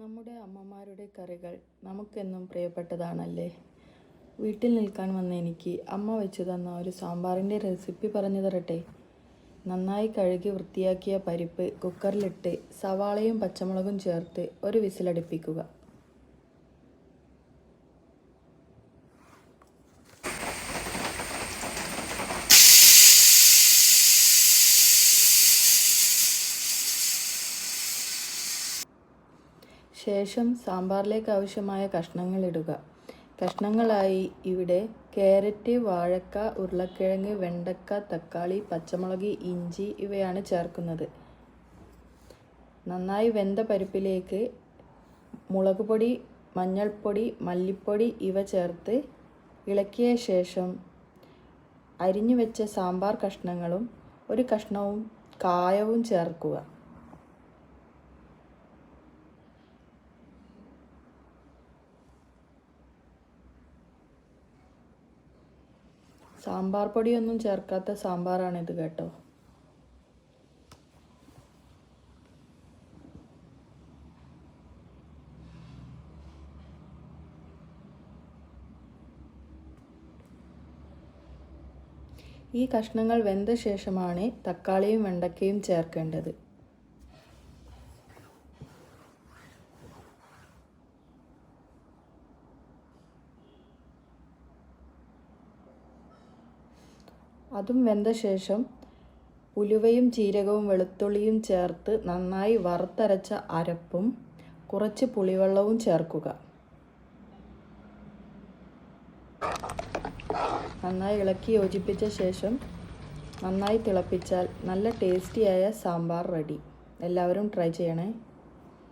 നമ്മുടെ അമ്മമാരുടെ കറികൾ നമുക്കെന്നും പ്രിയപ്പെട്ടതാണല്ലേ? വീട്ടിൽ നിൽക്കാൻ വന്ന എനിക്ക് അമ്മ വെച്ചു തന്ന ഒരു സാമ്പാറിന്റെ റെസിപ്പി പറഞ്ഞു തരട്ടെ? നന്നായി കഴുകി വൃത്തിയാക്കിയ പരിപ്പ് കുക്കറിലിട്ട് സവാളയും പച്ചമുളകും ചേർത്ത് ഒരു വിസിലടുപ്പിക്കുക. ശേഷം സാമ്പാറിലേക്ക് ആവശ്യമായ കഷ്ണങ്ങൾ ഇടുക. കഷ്ണങ്ങളായി ഇവിടെ കാരറ്റ് വാഴക്ക ഉരുളക്കിഴങ്ങ് വെണ്ടക്ക തക്കാളി പച്ചമുളക് ഇഞ്ചി ഇവയാണ് ചേർക്കുന്നത്. നന്നായി വെന്ത പരിപ്പിലേക്ക് മുളക് പൊടി മഞ്ഞൾപ്പൊടി മല്ലിപ്പൊടി ഇവ ചേർത്ത് ഇളക്കിയ ശേഷം അരിഞ്ഞു വെച്ച സാമ്പാർ കഷ്ണങ്ങളും ഒരു കഷ്ണവും കായവും ചേർക്കുക. സാമ്പാർ പൊടിയൊന്നും ചേർക്കാത്ത സാമ്പാറാണിത് കേട്ടോ. ഈ കഷ്ണങ്ങൾ വെന്ത ശേഷമാണ് തക്കാളിയും വെണ്ടക്കയും ചേർക്കേണ്ടത്. അതും വെന്ത ശേഷം ഉലുവയും ജീരകവും വെളുത്തുള്ളിയും ചേർത്ത് നന്നായി വറുത്തരച്ച അരപ്പും കുറച്ച് പുളിവെള്ളവും ചേർക്കുക. നന്നായി ഇളക്കി യോജിപ്പിച്ച ശേഷം നന്നായി തിളപ്പിച്ചാൽ നല്ല ടേസ്റ്റിയായ സാമ്പാർ റെഡി. എല്ലാവരും ട്രൈ ചെയ്യണേ.